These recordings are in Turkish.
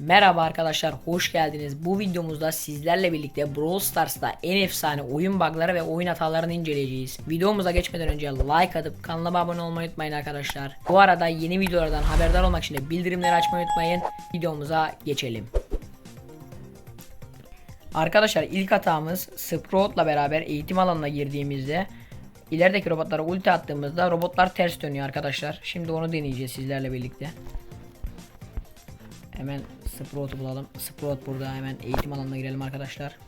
Merhaba arkadaşlar hoş geldiniz. Bu videomuzda sizlerle birlikte Brawl Stars'ta en efsane oyun bug'ları ve oyun hatalarını inceleyeceğiz. Videomuza geçmeden önce like atıp kanala abone olmayı unutmayın arkadaşlar. Bu arada yeni videolardan haberdar olmak için de bildirimleri açmayı unutmayın. Videomuza geçelim. Arkadaşlar ilk hatamız Sprout'la beraber eğitim alanına girdiğimizde ilerideki robotlara ulti attığımızda robotlar ters dönüyor arkadaşlar. Şimdi onu deneyeceğiz sizlerle birlikte. Hemen Sprout'u bulalım. Sprout burada hemen eğitim alanına girelim arkadaşlar.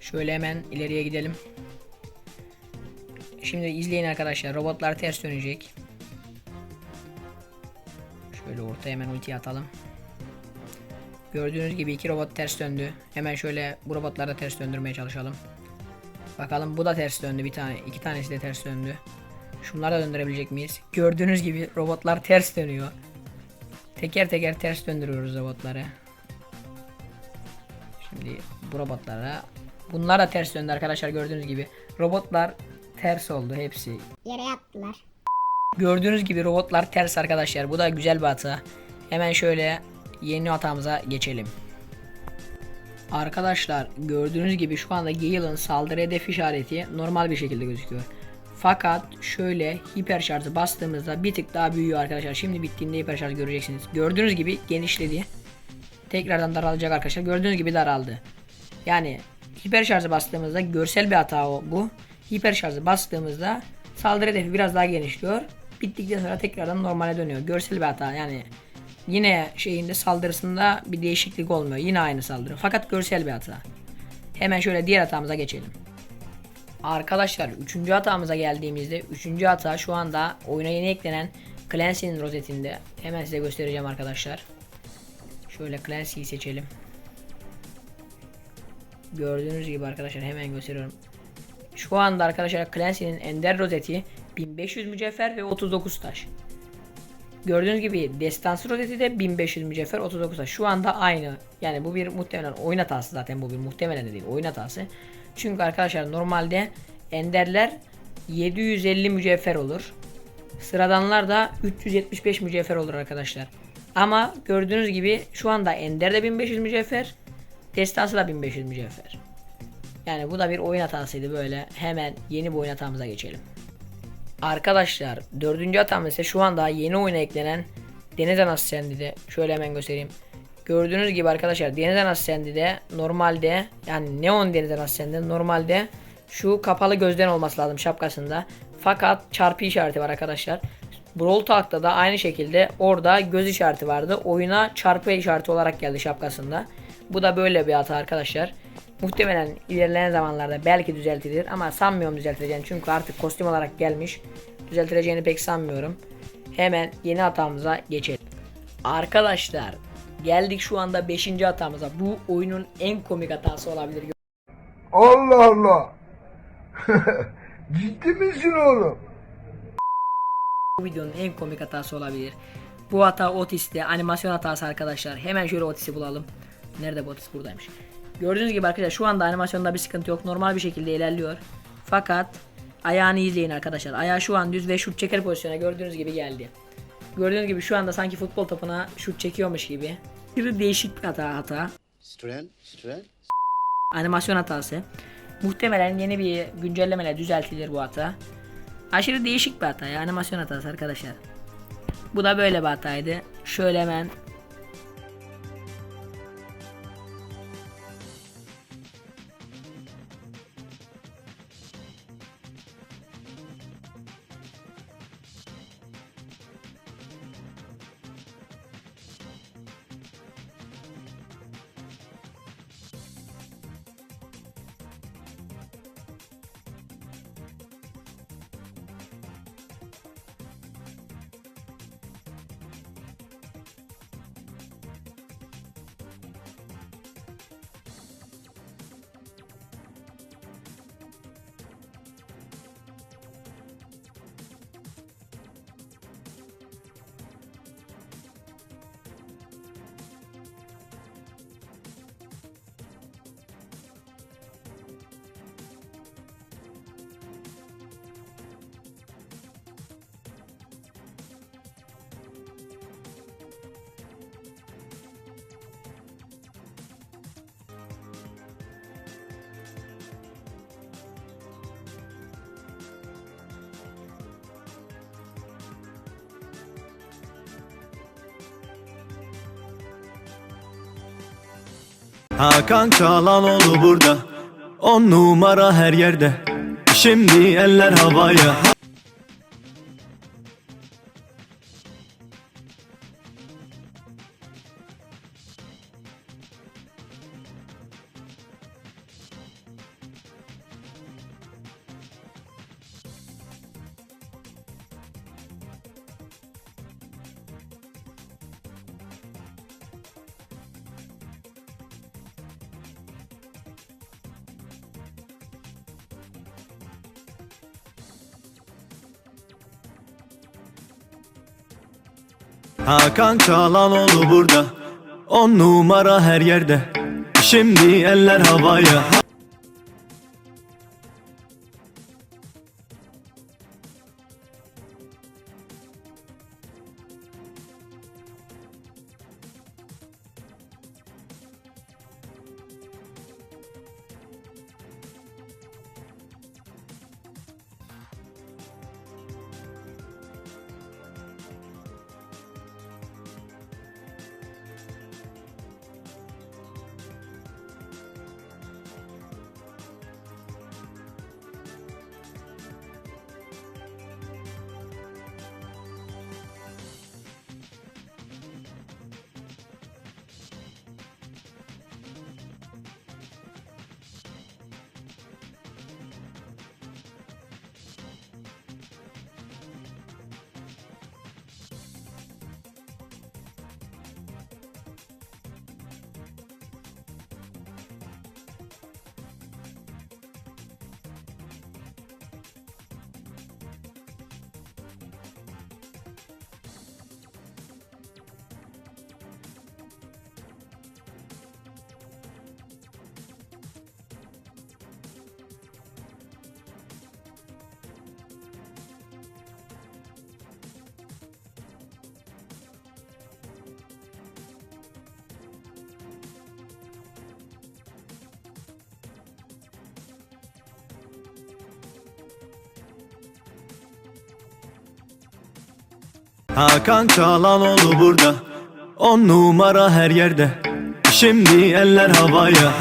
Şöyle hemen ileriye gidelim. Şimdi izleyin arkadaşlar. Robotlar ters dönecek. Şöyle ortaya hemen ulti atalım. Gördüğünüz gibi iki robot ters döndü. Hemen şöyle bu robotları da ters döndürmeye çalışalım. Bakalım bu da ters döndü bir tane. iki tanesi de ters döndü. Şunları da döndürebilecek miyiz? Gördüğünüz gibi robotlar ters dönüyor. Teker teker ters döndürüyoruz robotları. Şimdi bu robotlara bunlar da ters döndü arkadaşlar gördüğünüz gibi. Robotlar ters oldu hepsi. Yere yattılar. Gördüğünüz gibi robotlar ters arkadaşlar. Bu da güzel bir hata. Hemen şöyle yeni hatamıza geçelim. Arkadaşlar gördüğünüz gibi şu anda Gale'ın saldırı hedef işareti normal bir şekilde gözüküyor. Fakat şöyle hiper şarjı bastığımızda bir tık daha büyüyor arkadaşlar. Şimdi bittiğinde hiper şarj göreceksiniz. Gördüğünüz gibi genişledi. Tekrardan daralacak arkadaşlar. Gördüğünüz gibi daraldı. Yani hiper şarjı bastığımızda görsel bir hata o bu. Hiper şarjı bastığımızda saldırı hedefi biraz daha genişliyor. Bittikten sonra tekrardan normale dönüyor. Görsel bir hata yani yine şeyinde saldırısında bir değişiklik olmuyor. Yine aynı saldırı. Fakat görsel bir hata. Hemen şöyle diğer hatamıza geçelim. Arkadaşlar 3. hatamıza geldiğimizde 3. hata şu anda oyuna yeni eklenen Clancy'nin rozetinde. Hemen size göstereceğim arkadaşlar. Şöyle Clancy'yi seçelim. Gördüğünüz gibi arkadaşlar hemen gösteriyorum. Şu anda arkadaşlar Clancy'nin ender rozeti 1500 mücevher ve 39 taş. Gördüğünüz gibi destansı rozeti de 1500 mücevher 39 taş. Şu anda aynı. Yani bu bir muhtemelen oyun hatası zaten bu bir muhtemelen de değil oyun hatası. Çünkü arkadaşlar normalde enderler 750 mücevher olur. Sıradanlar da 375 mücevher olur arkadaşlar. Ama gördüğünüz gibi şu anda ender de 1500 mücevher. Destansı da 1500 mücevher. Yani bu da bir oyun hatasıydı böyle. Hemen yeni bir oyun hatamıza geçelim. Arkadaşlar dördüncü hatamız ise şu anda yeni oyuna eklenen Deniz Anası Sendi'de. Şöyle hemen göstereyim. Gördüğünüz gibi arkadaşlar Deniz Anası Sendi'de normalde yani Neon Deniz Anası Sendi'de normalde şu kapalı gözden olması lazım şapkasında. Fakat çarpı işareti var arkadaşlar. Brawl Talk'ta da aynı şekilde orada göz işareti vardı. Oyuna çarpı işareti olarak geldi şapkasında. Bu da böyle bir hata arkadaşlar. Muhtemelen ilerleyen zamanlarda belki düzeltilir ama sanmıyorum düzeltileceğini çünkü artık kostüm olarak gelmiş. Düzeltileceğini pek sanmıyorum. Hemen yeni hatamıza geçelim. Arkadaşlar geldik şu anda 5. hatamıza. Bu oyunun en komik hatası olabilir. Allah Allah. Ciddi misin oğlum? Bu videonun en komik hatası olabilir. Bu hata Otis'te animasyon hatası arkadaşlar. Hemen şöyle Otis'i bulalım. Nerede bu Otis? Buradaymış. Gördüğünüz gibi arkadaşlar şu anda animasyonda bir sıkıntı yok. Normal bir şekilde ilerliyor. Fakat ayağını izleyin arkadaşlar. Ayağı şu an düz ve şut çeker pozisyona gördüğünüz gibi geldi. Gördüğünüz gibi şu anda sanki futbol topuna şut çekiyormuş gibi. Bir değişik bir hata hata. Stren, Stren. Animasyon hatası. Muhtemelen yeni bir güncellemeyle düzeltilir bu hata. Aşırı değişik bir hata ya animasyon hatası arkadaşlar. Bu da böyle bir hataydı. Şöyle hemen Hakan Çalanoğlu burada. On numara her yerde. Şimdi eller havaya Hakan Çalanoğlu burada. On numara her yerde. Şimdi eller havaya Hakan Çalanoğlu burada. On numara her yerde. Şimdi eller havaya